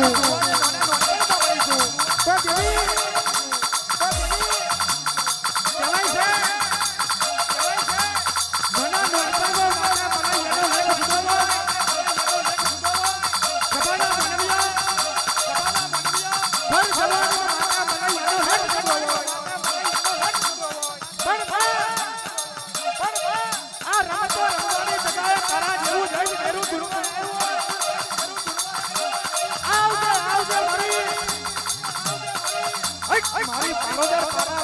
મારી પારોદર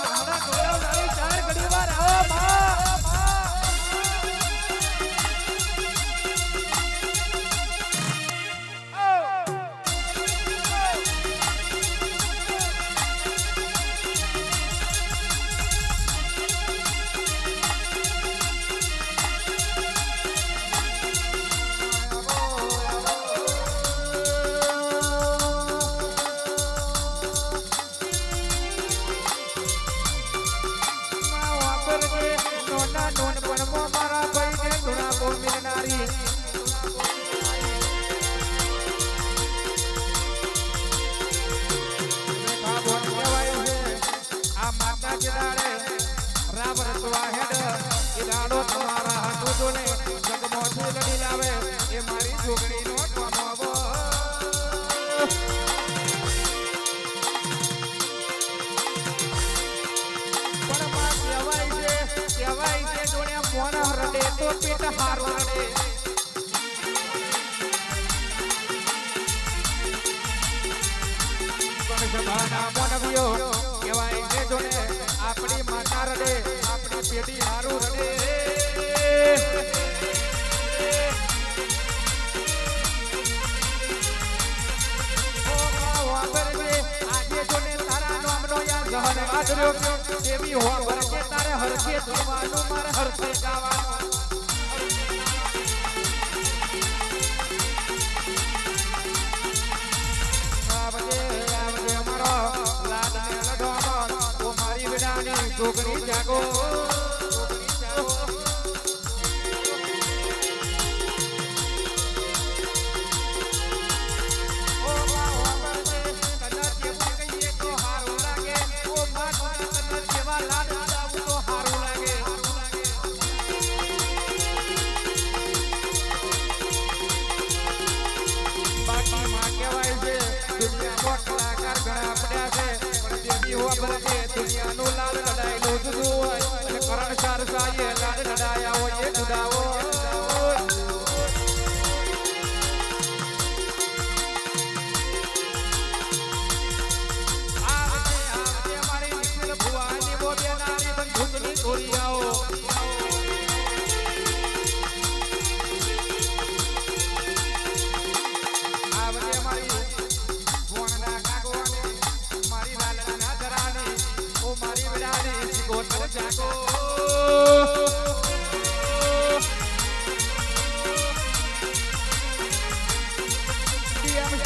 દાડો તમારા હાથો જોને જગમોથી લડી લાવે, એ મારી છોકરીનો ટોનો પણ માં કહેવાય છે કહેવાય છે, જોડે મોણ રડે તો પેટ હારું રડે. સભાના મોનવીઓ કહેવાય છે જોડે આપણી માતા રડે, આપણી પેઢી હારું રડે. જોને ગહન દેવી કે તારે હરકે જોવાનું, મારે હરકે ગાવાનું. જાગો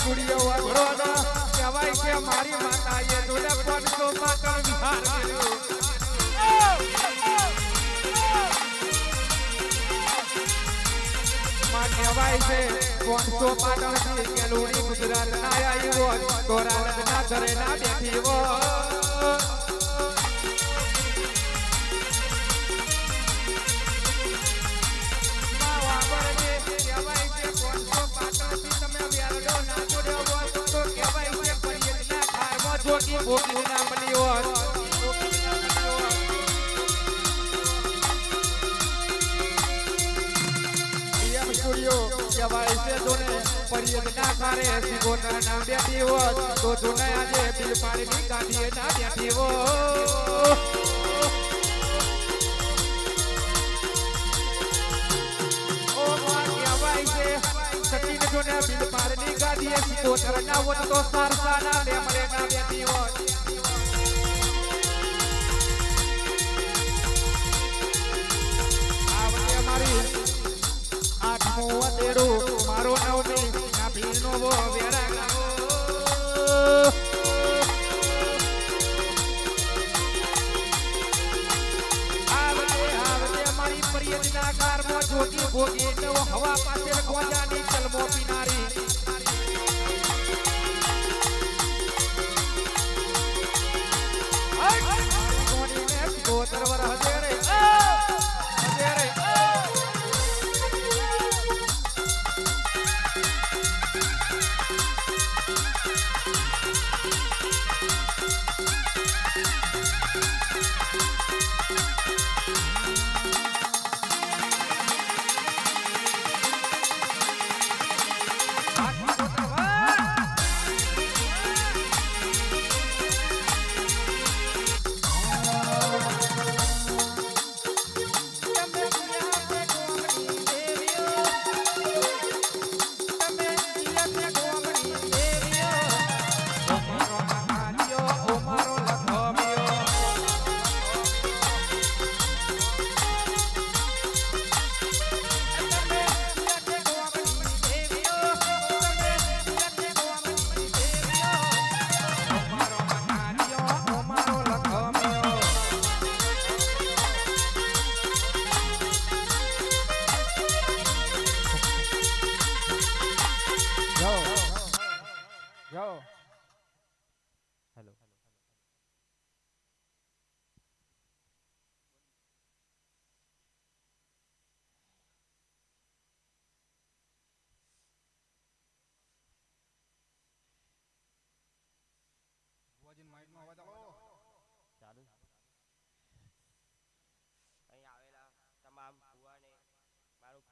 સ્ટુડિયો વડોદરા કહેવાય છે મારી માતાએ જોડે પાંચસો પાટણ વિહાર કર્યો. માં કહેવાય છે સ્ટુડિયો કહેવાય છે જોને પર્યટના ખારે સિગોતર ના બેઠી હોત તો જુના આજે બિલ પાણીની કાઢીએ ના બેઠી હોત. પારની ગાદીએ સિકોતર ના હોત તો સારસા ના લેમડે ના બેઠી હોત આવજે મારી આઠમો અધેડું મારો નવમી ના ભીનો વો વેરા જોતી ભોગી નવ હવા પાસે ગોજાની ચલમો પીનારી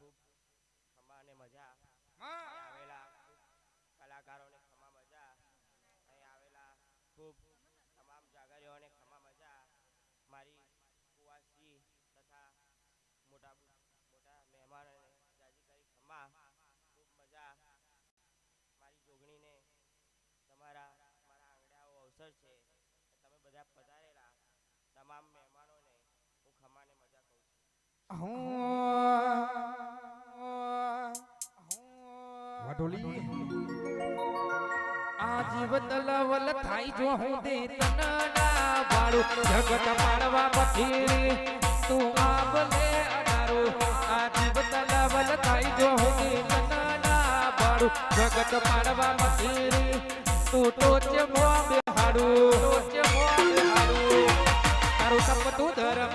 ખૂબ ખમા અને મજા આવેલા કલાકારોને ખમા મજા અહીં આવેલા ખૂબ તમામ જાગરીઓને ખમા મજા મારી કુવાસી તથા મોટા મોટા મહેમાનોને જાજી કરી ખમા ખૂબ મજા મારી જોગણીને તમારા મારા આંગણાઓ અવસર છે તમે બધા પધારેલા તમામ મહેમાનોને હું ખમાને મજા કહું છું. વાઢોલી. આ જીવત લવલ થાય જો હું દે તનડા વાળું. જગત પાડવા બખીરી તું આપ અડારો. આ જીવત લવલ થાય જો હું દે તનડા વાળું. જગત પાડવા પછી તું ટોચ મો બેહાડું. ટોચ મો બેહાડું. તારું તપતું ધર્મ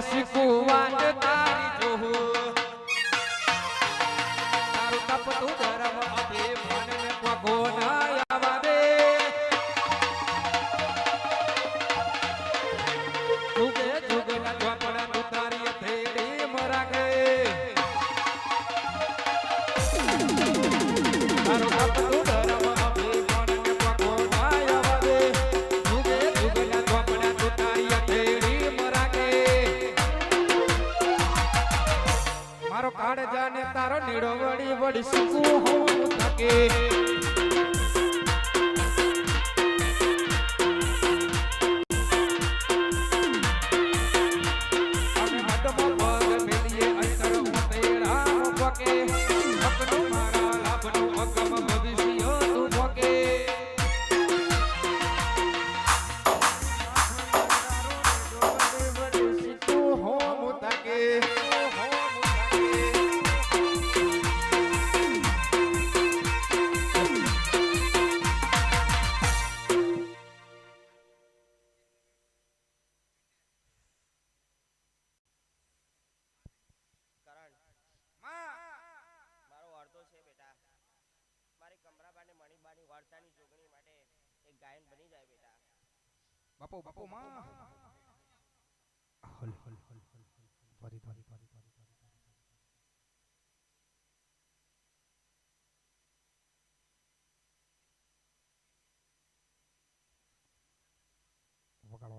વારે ગાયન બની જાય બેટા બાપુ બાપુ માં હલ હલ હલ હલ ફરી ફરી ફરી ફરી વગાડો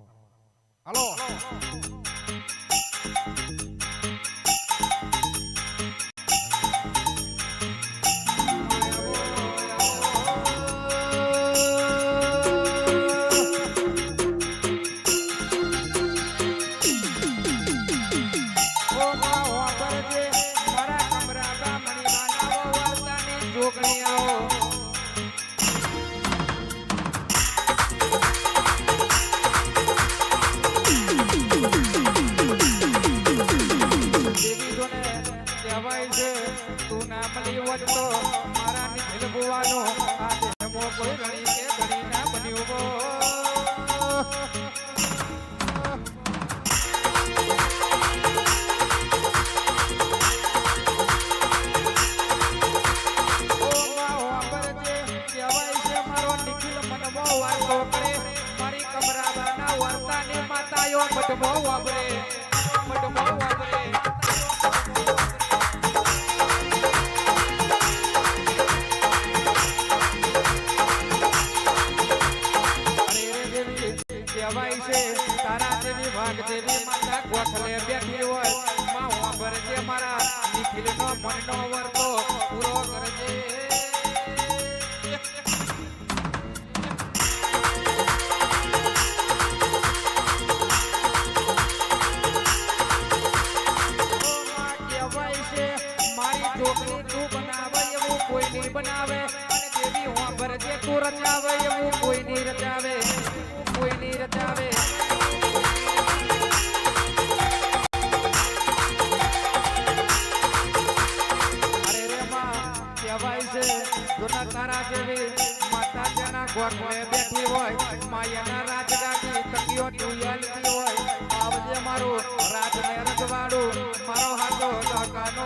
હાલો કહેવાય દેવી માતા ગોઠલે બેઠી હોય, માં વાપરજે મારા, નિખિલનો મનનો વર્તો પૂરો કરજે. બનાવે એવું કોઈ નહીં બનાવે, અને દેવી ભરજે તું રચાવે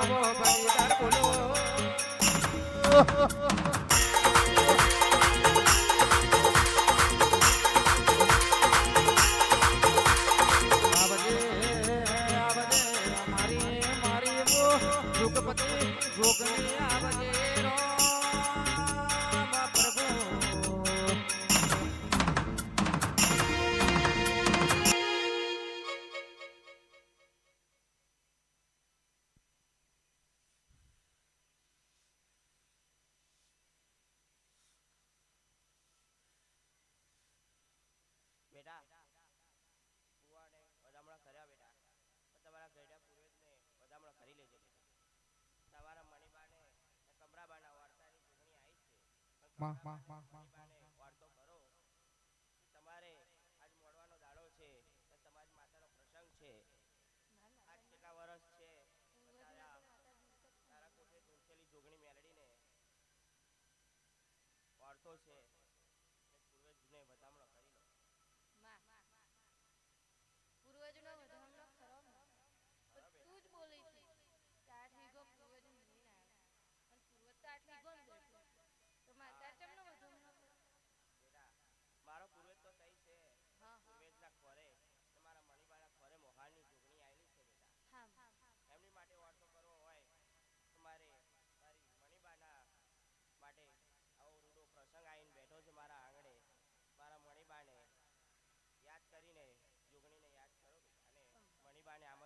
આવો ભગવાન બોલો તમારે આજ મોડવાનો દાડો છે તો તમારી માતાનો પ્રસંગ છે. આજ કેટલા વર્ષ છે? જોગણી મેળડીને ઓળતો છે. बाने आम्हाला